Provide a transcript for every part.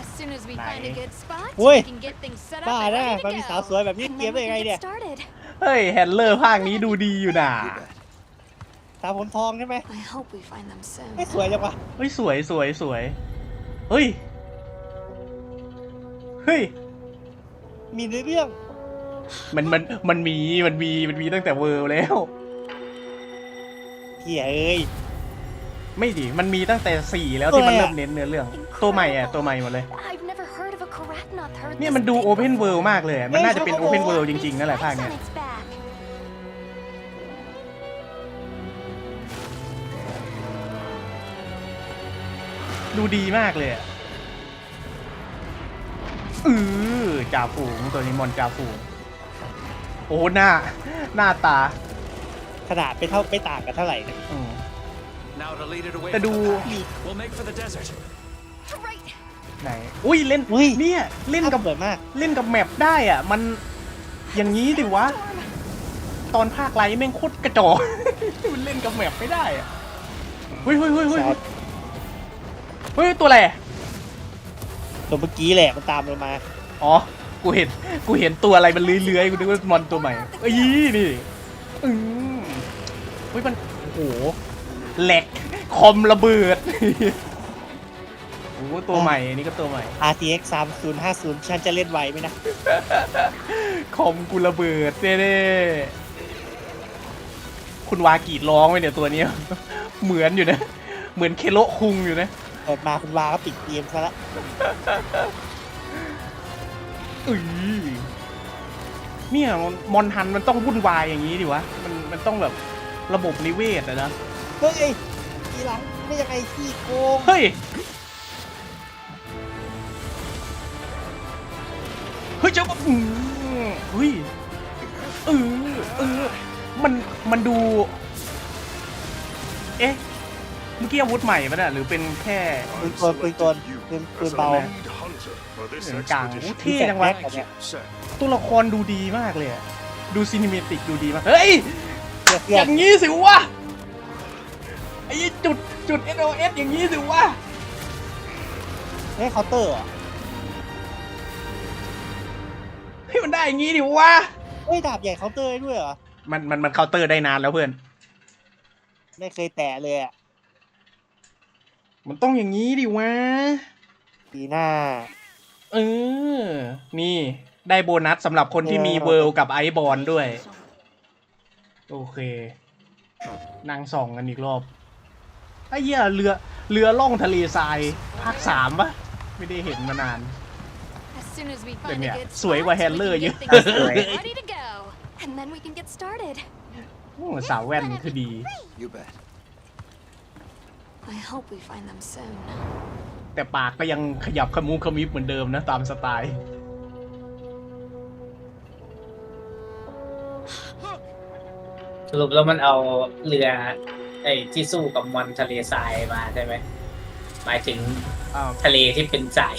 As soon as we find a good spot, Ui. we can get things set up บ้า and นะ ready มันมี to สาว go. สวยแบบนี้ And เกม then ได้ we ยังไง can เนี่ย get started. เฮ้ยแฮนเลอร์ภาคนี้ดูดีอยู่น่ะ You bet. สาวผมทองใช่ไหม I hope we find them soon. ไม่สวยจังวะเฮ้ยสวยสวยสวยเฮ้ย เฮ้ย มีในเรื่อง มันมันมันมีมันมีมันมีตั้งแต่เวิร์แล้ว เฮียเอ้ย ไม่ดิมันมีตั้งแต่สี่แล้วที่มันตัวอะไรเริ่อะมเน้นเนื้อเรื่อง ตัวใหม่อะตัวใหม่หมดเลย I've never heard of a Karatnoth herd เนี่ย this มันดู big โอเพนเวิลด์มากเลยอะมันน่าจะเป็นโอเพนเวิลด์จริงๆนั่นแหละภาค Spikes เนี้ย on its back. ดูดีมากเลยอะเออจ่าฝูงตัวนี้มอนจ่าฝูง โอ้โหหน้า หน้าตาขนาดไม่เท่าไม่ต่างกันเท่าไหร่นะอืม Now to lead it away แต่ from ดู the pack. We'll make for the desert. Right. ไหน อุ้ยเล่นอุ้ยเนี่ยเล่นกับสวยมาก เล่นกับแมปได้อะ มันอย่างนี้ดิวะ ตอนภาคไรแม่งโคตรกระจอก มันเล่นกับแมปไม่ได้อะเฮ้ยเฮ้ยเฮ้ยเฮ้ยครับ เฮ้ยตัวอะไรตัวเมื่อกี้แหละมันตามเรามา อ๋อ กูเห็นกูเห็นตัวอะไรมันเลื้อยๆกูนึกว่ามอนตัวใหม่เอ้ยนี่อืมเฮ้ยมันโอ้โหแหลกคอมระเบิดโอ้โหตัวใหม่นี่ก็ตัวใหม่ RTX 3050 ฉันจะเล่นไหวไหมนะ คอมกูระเบิดเน่ๆคุณวากรีดร้องไว้เนี่ยตัวเนี้ยเหมือนอยู่นะ เหมือนเคโละคุงอยู่นะ เปิดมาคุณวาก็ปิดเกมซะละ อือเนี่ยมอนฮันมันต้องวุ่นวายอย่างนี้ดิวะ มันมันต้องแบบระบบนิเวศอะนะ เฮ้ยทีหลังไม่ยังไงขี้โกง เฮ้ย เฮ้ยเจ้าอืมเฮ้ยเออเออ มันมันดู เอ๊ะ เมื่อกี้อาวุธใหม่ปะเนี่ยหรือเป็นแค่ปืนตัวปืนตัวปืนปืนเบา เหมือนกลางอู้เท่จังวะแบบเนี้ยตัวละครดูดีมากเลยอะดูซีนิเมติกดูดีมาก เฮ้ยเพื่ออเพื่อนย่างงี้สิวะ ไอ้จุดจุด SOS อย่างงี้สิวะเฮ้ยเคาน์เตอร์เหรอให้ยมันได้อย่างงี้ดิวะเฮ้ยดาบใหญ่เคาน์เตอร์ได้ด้วยเหรอ มันมันมันเคาน์เตอร์ได้นานแล้วเพื่อน ไม่เคยแตะเลยอะ มันต้องอย่างงี้ดิวะ ปีหน้า เออ นี่ได้โบนัสสำหรับคนที่มีเวิลด์กับไอซ์บอลด้วย โอเคนั่งส่องกันอีกรอบไอ้เหี้ยเรือ เรือล่องทะเลทราย ภาคสามปะไม่ได้เห็นมานาน As soon as we Then find a yeah, good สวยกว่า spot, we can Handler get เยอะ things set up สวย and ready to go. And then we can get started. โอ้สาวแว่นคือดี You bet. I hope we find them soon. แต่ปากก็ยังขยับขมูขมิบเหมือนเดิมนะ ตามสไตล์ สรุปแล้วมันเอาเรือไอ้ที่สู้กับมอนทะเลทรายมาใช่ไหมหมายถึงอ้าว ทะเลที่เป็นสาย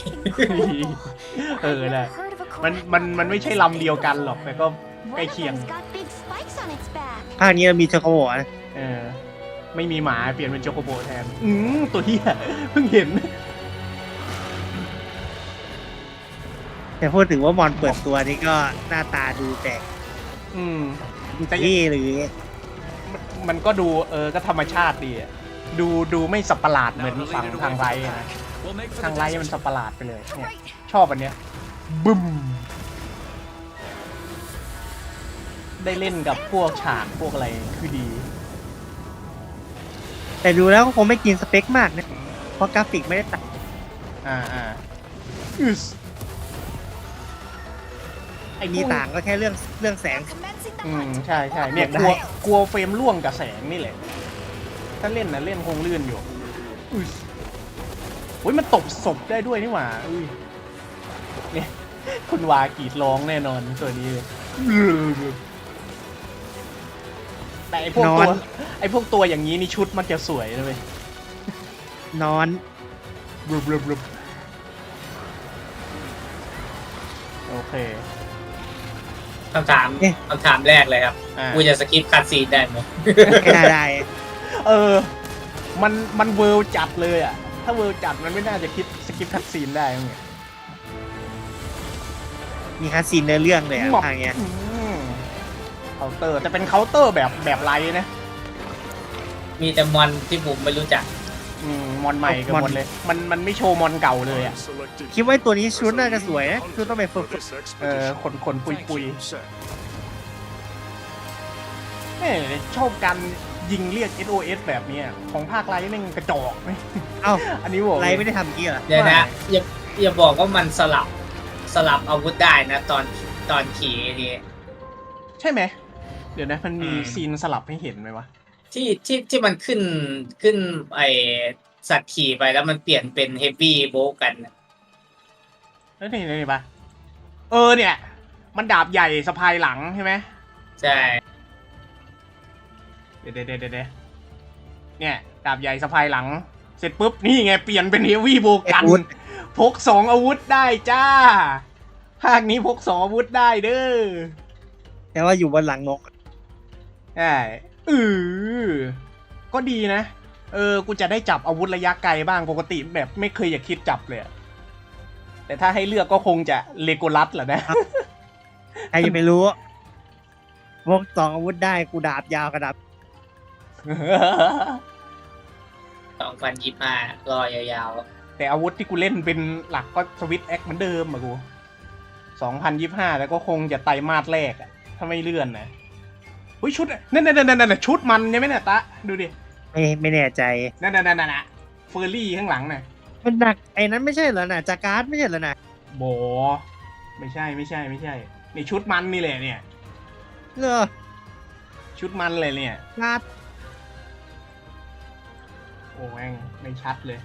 เออ I've ได้ never heard of a มันมัน มันไม่ใช่ลำเดียวกันหรอก แต่ก็ใกล้ One of เคียง them's got big spikes on its back. ภาคนี้เรามีเชโคโบะนะ เออ ไม่มีหมาเปลี่ยนเป็นโจโกโบแทน อืมตัวเฮียเพิ่งเห็น แต่พูดถึงว่ามอนเปิดตัวนี่ก็หน้าตาดูแปลกอืมดูแต่เท่หรือมันมันก็ดูเออก็ธรรมชาติดีอะดูดูไม่สับประหลาดเหมื Now อน to ฝั่ง lead it ทาง away ไร from the อะนะ pack. We'll make for ทาง the ไรมัน desert. สับประหลาดไปเลยเนี่ย Right. ชอบอันเนี้ยบึ้ม ได้เล่นกับพวกฉากพวกอะไรคือดี แต่ดูแล้วก็คงไม่กินสเปคมากนะ เพราะกราฟิกไม่ได้ตัดอ่าอ่าอึสไอ้มีพวกต่างก็แค่เรื่องเรื่องแสง Commencing the อืม hunt. ใช่ใช่เนี่ยได้กลัวกลัวเฟรมร่วงกับแสงนี่แหละ ถ้าเล่นนะเล่นคงลื่นอยู่อุ้ยโอ้ยมันตบศพได้ด้วยนี่หว่าอุ้ยเนี่ยคุณวากรีดร้องแน่นอนตัวนี้เลย แต่ไอพวกนอตัวนไอพวกตัวอย่างนี้นี่ชุดมันจะสวยนะเลยนอนบลุบลุบลุบโอเค คำถามเอ๊ะคำถามแรกเลยครับ อ่า กูจะสกิปคัดซีนได้ไหมไม่น่าได้เออ มันมันเวิลด์จัดเลยอะ ถ้าเวิลด์จัดมันไม่น่าจะคิดสกิปทัดซีนได้มั้งเนี่ยมีคัสซีนเนื้อเรื่องเลยอะบอกทางเนี้ย อืม เคาน์เตอร์แต่เป็นเคาน์เตอร์แบบแบบไลท์นะมีแต่มอนที่ผมไม่รู้จัก อืมมอนใหม่กันหมดเลย มันมันไม่โชว์มอนเก่าเลยอะ คิดว่าตัวนี้ชุดน่าจะสวยนะชุดต้องไปฝึกเออขนขนปุย Thank ปุย you, sir. แม่ชอบการยิงเรียก SOS แบบเนี้ยของภาคไลท์แม่งกระจอกเอ้าอันนี้บอก ไรไม่ได้ทำกี้เหรอเดี๋ยวนะอย่าอย่าบอกว่ามันสลับสลับอาวุธได้นะ ตอนตอนขี่ไอ้นี่ใช่ไหมเดี๋ยวนะมันมีอืม ซีนสลับให้เห็นไหมวะ ที่ที่ที่มันขึ้นขึ้นไอสัตว์ขี่ไปแล้วมันเปลี่ยนเป็นเฮฟวี่โบกันน่ะเอ้ยนี่นี่ปะเออเนี่ย มันดาบใหญ่สะพายหลังใช่ไหมใช่เดี๋ยวเดี๋ยวเดี๋ยวเดี๋ยวเนี่ย ดาบใหญ่สะพายหลัง เสร็จปุ๊บ นี่ไงเปลี่ยนเป็นเฮฟวี่โบกัน อาวุธ พกสองอาวุธได้จ้า ภาคนี้พกสองอาวุธได้เด้อ แต่ว่าอยู่บนหลังนก ใช่เออก็ดีนะ เออ กูจะได้จับอาวุธระยะไกลบ้างปกติแบบไม่เคยอยากคิดจับเลยอะแต่ถ้าให้เลือกก็คงจะเลโกลัสแหละนะ ใครจะไปรู้พวกสองอาวุธได้กูดาบยาวกระดับสองพันยี่ห้ารอยาวแต่อาวุธที่กูเล่นเป็นหลักก็สวิตแอคเหมือนเดิมอะกูสองพันยี่ห้าแต่ก็คงจะไตรมาสแรกอะถ้าไม่เลื่อนนะ เฮ้ยชุดนั่นนั่นนั่นนั่นชุดมันใช่ไหมเนี่ยตะดูดิไม่ไม่แน่ใจนั่นนั่นนั่นนั่นอะเฟอร์รี่ข้างหลังน่ะมันหนักไอ้นั้นไม่ใช่เหรอน่ะจากการ์ดไม่ใช่เหรอน่ะโบไม่ใช่ไม่ใช่ไม่ใช่นี่ชุดมันนี่แหละเนี่ยเหรอชุดมันเลยเนี่ยการ์ดโอ้แม่งไม่ชัดเลย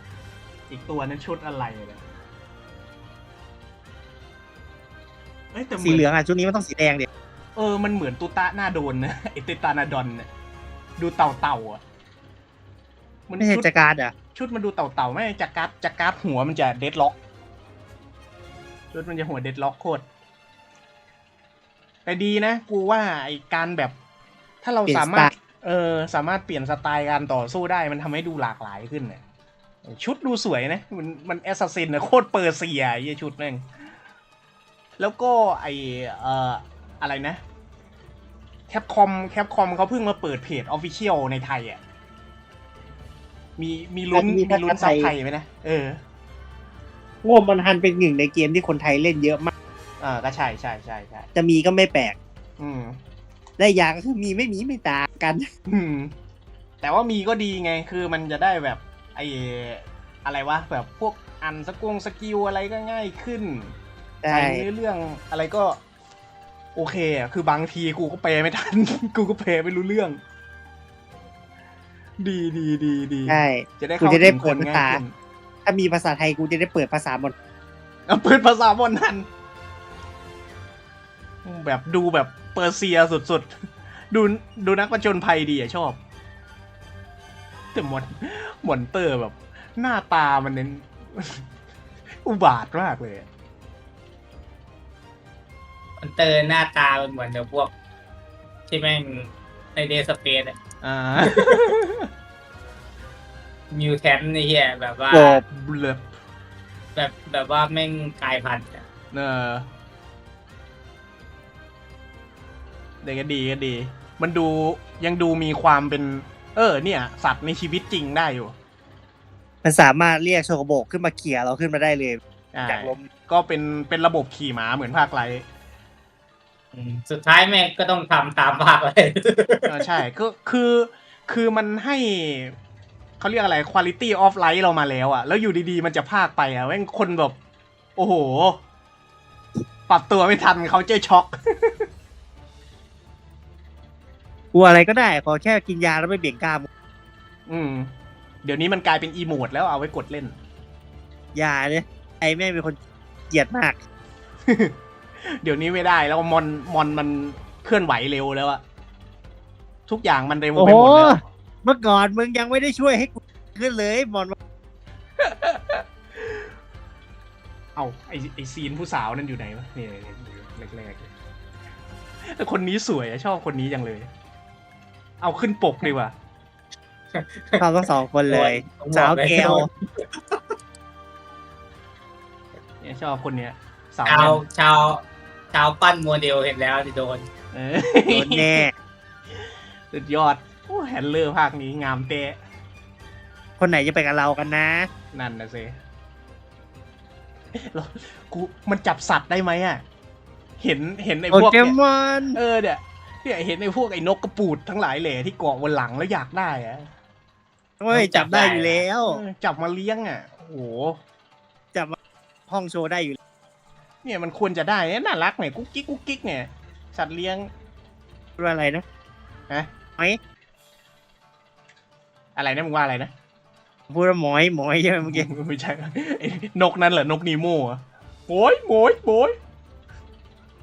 อีกตัวนั้นชุดอะไรเนี่ยเอ้ยแต่สีเหลืองอะชุดนี้มันต้องสีแดงดิ เออ มันเหมือนตุตะหน้าโดนนะไอติตานาดอนเนี่ยดูเต่าเต่าๆอะ มันไม่ใช่ชุดจากการ์ดอะชุดมันดูเต่าเต่าๆไม่จากการ์ดจากการ์ดหัวมันจะเดดล็อก ชุดมันจะหัวเดดล็อกโคตร แต่ดีนะ กูว่าไอการแบบ ถ้าเราสามารถ เออ สามารถเปลี่ยนสไตล์การต่อสู้ได้ มันทำให้ดูหลากหลายขึ้นเนี่ยชุดดูสวยนะ มันมันแอสซัสซินนะโคตรเปอร์เซียไอ้ชุดนั่งแล้วก็ไอเอ่อ อะไรนะแคปคอมแคปคอมเขาเพิ่งมาเปิดเพจออฟฟิเชียลในไทยอะมีมีลุ้นมีมีลุ้นภาษาซับไทยไทยไหมนะเออโง่มันฮันเป็นหนึ่งในเกมที่คนไทยเล่นเยอะมากอ่าก็ใช่ใช่ใช่ใช่จะมีก็ไม่แปลก อืมได้อย่างก็คือมีไม่มีไม่ต่างกัน อืม แต่ว่ามีก็ดีไงคือมันจะได้แบบไออะไรวะแบบพวกอันสกงสกิลอะไรก็ง่ายขึ้นใช่ใส่เนื้อเรื่องอะไรก็ โอเคอะคือบางทีกูก็แปลไม่ทัน กูก็แปลไม่รู้เรื่อง ดีดีดีดีใช่จะได้กูเข้าจะได้ถึงเปิคดนภาง่าษายขึ้นถ้ามีภาษาไทยกูจะได้เปิดภาษาหมดเอาเปิดภาษาบนทันแบบดูแบบเปอร์เซียสุดๆ ดูดูนักประจนภัยดีอะชอบ แต่มอนมอนเตอร์แบบ หน้าตามันเน้น อุบาทมากเลยอะ มันเตอร์หน้าตามันเหมือนกับพวก ที่แม่งในเดสเปซอ่ามิวแทนนี่เฮียแบบว่าโกบเบลอแบบแบบว่าแม่งกลายพันธุ์อะเออเด็กก็ดีก็ดี มันดูยังดูมีความเป็น เออ เนี่ย สัตว์ในชีวิตจริงได้อยู่มันสามารถเรียกโชโกโบกขึ้นมาเขี่ยเราขึ้นมาได้เลย อ่าจากลม ก็เป็นเป็นระบบขี่ม้าเหมือนภาคไร สุดท้ายแม่งก็ต้องทำตามภาคเลย เออใช่ก็คือคือมันให้เขาเรียกอะไร quality of life เรามาแล้วอะแล้วอยู่ดีๆ มันจะพากไปอะแม่งคนแบบ โอ้โห ปรับตัวไม่ทันเขาเจอช็อก กลัวอะไรก็ได้ ขอแค่กินยาแล้วไม่เบี่ยงกล้ามอืม เดี๋ยวนี้มันกลายเป็นอีโมดแล้วเอาไว้กดเล่น ยาเนี่ยไอ้แม่งเป็นคนเกลียดมาก เดี๋ยวนี้ไม่ได้แล้วมอนมอนมันเคลื่อนไหวเร็วแล้วอะทุกอย่างมันเร็วโอ้ไปโหหมดแล้วเมื่อก่อนมึงยังไม่ได้ช่วยให้กูขึ้นเลยมอนเอาไอไอซีนผู้สาวนั่นอยู่ไหนวะเนี่ยแรกๆเลยแต่คนนี้สวยอะชอบคนนี้จังเลย เอาขึ้นปกดีกว่าชอบทั้งสองคนเลยผมบสาอวกเลยแก้วเนี่ยชอบคนเนี้ยสาวชาวแม่นชาว ชาวปั้นโมเดลเห็นแล้วที่โดนเออโดนแน่สุดยอดโอ้แฮนเลอร์ภาคนี้งามเตะคนไหนจะไปกับเรากันนะ นั่นนะสิแล้วกูมันจับสัตว์ได้ไหมอะ เห็นเห็นไอ้โปพวกเกเนี่ยมอนเออเนี่ยเนี่ยเห็นไอ้พวกไอ้นกกระปูดทั้งหลายแหล่ที่เกาะบนหลังแล้วอยากได้อะเฮ้ยจับได้อยู่แล้ว เออจับมาเลี้ยงอะโอ้โห จับมาห้องโชว์ได้อยู่ เนี่ยมันควรจะได้เนี่ยน่ารักเนี่ยกุ๊กกิ๊กกุ๊กกิ๊กเนี่ยสัตว์เลี้ยงพูดว่าอะไรนะฮะไหมอะไรนะมึงว่าอะไรนะพูดว่าหมอยหมอยใช่ไหมเมื่อกี้ไม่ใช่ไอ้นกนั้นเหรอนกนีโม่อะโอยโอยโอย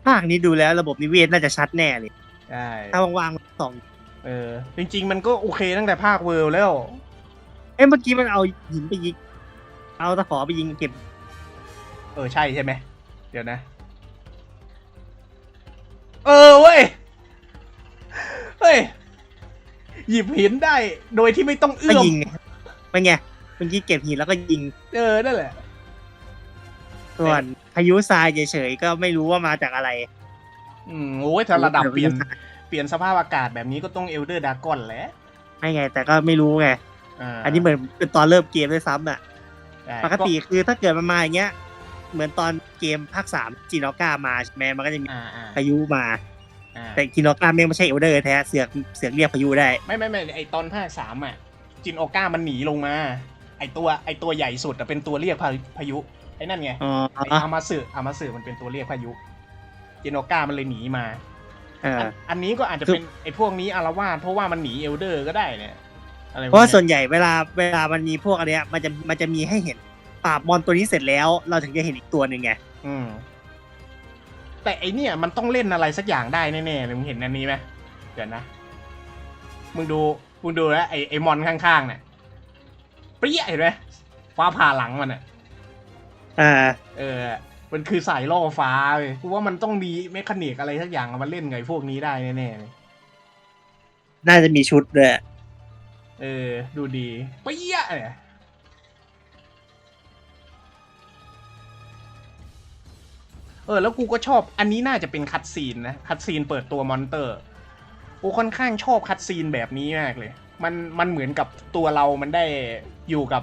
ภาคนี้ดูแล้วระบบนิเวศน่าจะชัดแน่เลยใช่ถ้าว่างๆสองเออจริง ๆ มันก็โอเคตั้งแต่ภาคเวิร์ลแล้ว เอ้ยเมื่อกี้มันเอาหินไปยิงเอาตะขอไปยิงเก็บ เออใช่ใช่ไหม เดี๋ยวนะ เออเว้ย เฮ้ย หยิบหินได้โดยที่ไม่ต้องก็เอื้อมยิงไงเป็นไงเมื่อกี้เก็บหินแล้วก็ยิง เออนั่นแหละ ส่วนพายุทรายเฉยๆก็ไม่รู้ว่ามาจากอะไรอืมโอ้ยถ้าระดับเปลี่ยนพาทรายเปลี่ยนสภาพอากาศแบบนี้ก็ต้องเอลเดอร์ดากอนแหละไม่ไง แต่ก็ไม่รู้ไงาอันนี้เหมือนเป็นตอนเริ่มเกมด้วยซ้ำอะ ใช่ปกติคือถ้าเกิดมันมาอย่างเงี้ย เหมือนตอนเกมภาคสามจีนอก้ามาใช่ไหมมันก็จะมีอ่าอ่าพายุมา อ่าแต่จีนอก้าแม่งไม่ใช่เอลเดอร์แท้เสือกเสือกเรียกพายุได้ ไม่ไม่ไม่ไอตอนภาคสามอะ จินโอก้ามันหนีลงมา ไอตัวไอตัวใหญ่สุดอะเป็นตัวเรียกพาพายุไอ้นั่นไงอ๋อไออามาสึอามาสึมันเป็นตัวเรียกพายุ จินโอก้ามันเลยหนีมา เอออันอันนี้ก็อาจจะคือ เป็นไอพวกนี้อารวาสเพราะว่ามันหนีเอลเดอร์ก็ได้เนี่ยอะไรเพราะว่าส่พกวนใหญ่เวลาเวลามันมีพวกอันเนี้ยมันจะมันจะมีให้เห็น ปราบมอนตัวนี้เสร็จแล้ว เราถึงจะเห็นอีกตัวหนึ่งไงอืม แต่ไอเนี่ยมันต้องเล่นอะไรสักอย่างได้แน่ๆเลยมึงเห็นอันนี้ไหมเดี๋ยวนะ มึงดูมึงดูแล้วไอไอมอนข้างๆเนี่ยเปรี้ยเห็นไหมฟ้าผ่าหลังมันอะ อ่า เออ มันคือสายล่อฟ้าเลยกูว่ามันต้องมีเมคานิกอะไรสักอย่างเอามาเล่นกับไอ้พวกนี้ได้แน่ๆเลยน่าจะมีชุดด้วยเออ ดูดีเปี้ยเนี่ย ออแล้วกูก็ชอบอันนี้น่าจะเป็นคัดซีนนะคัดซีนเปิดตัวมอนเตอร์กูค่อนข้างชอบคัดซีนแบบนี้มากเลย มันมันเหมือนกับตัวเรามันได้อยู่กับ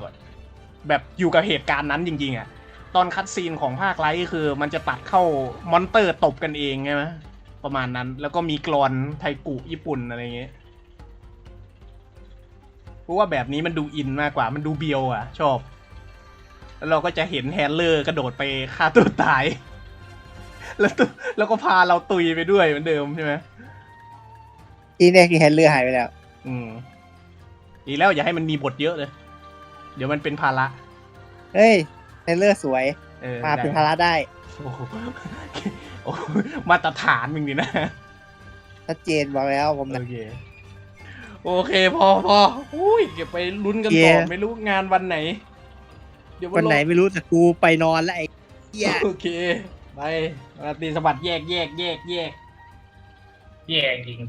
แบบอยู่กับเหตุการณ์นั้นจริง ๆอะตอนคัดซีนของภาคไลท์คือ มันจะตัดเข้ามอนเตอร์ตบกันเองใช่ไหมประมาณนั้นแล้วก็มีกรอนไทกุญี่ปุ่นอะไรเงี้ยเพราะว่าแบบนี้มันดูอินมากกว่า มันดูเบียวอะ ชอบ แล้วเราก็จะเห็นแฮนเลอร์กระโดดไปฆ่าตัวตาย แล้วตัวแล้วก็พาเราตุยไปด้วยเหมือนเดิมใช่ไหมที่แน่คือแฮนเลอร์หายไปแล้ว อืมดีแล้วอย่าให้มันมีบทเยอะเลย เดี๋ยวมันเป็นภาระเฮ้ยแฮนเลอร์สวยเออมาเป็นได้ภาระได้โอ้โหโอ้โหมาตรฐานมึงดินะชัดเจนบอกแล้วผมนะ โอเคโอเคพอพออุ้ยเก็บไปลุ้นกันต่อเย้ ไม่รู้งานวันไหน เดี๋ยววันไหนรอ ไม่รู้แต่กูไปนอนแล้วไอ้เหี้ย โอเค ไปตีสวัสดิ์แยกแยกแยกแยก แย่จริง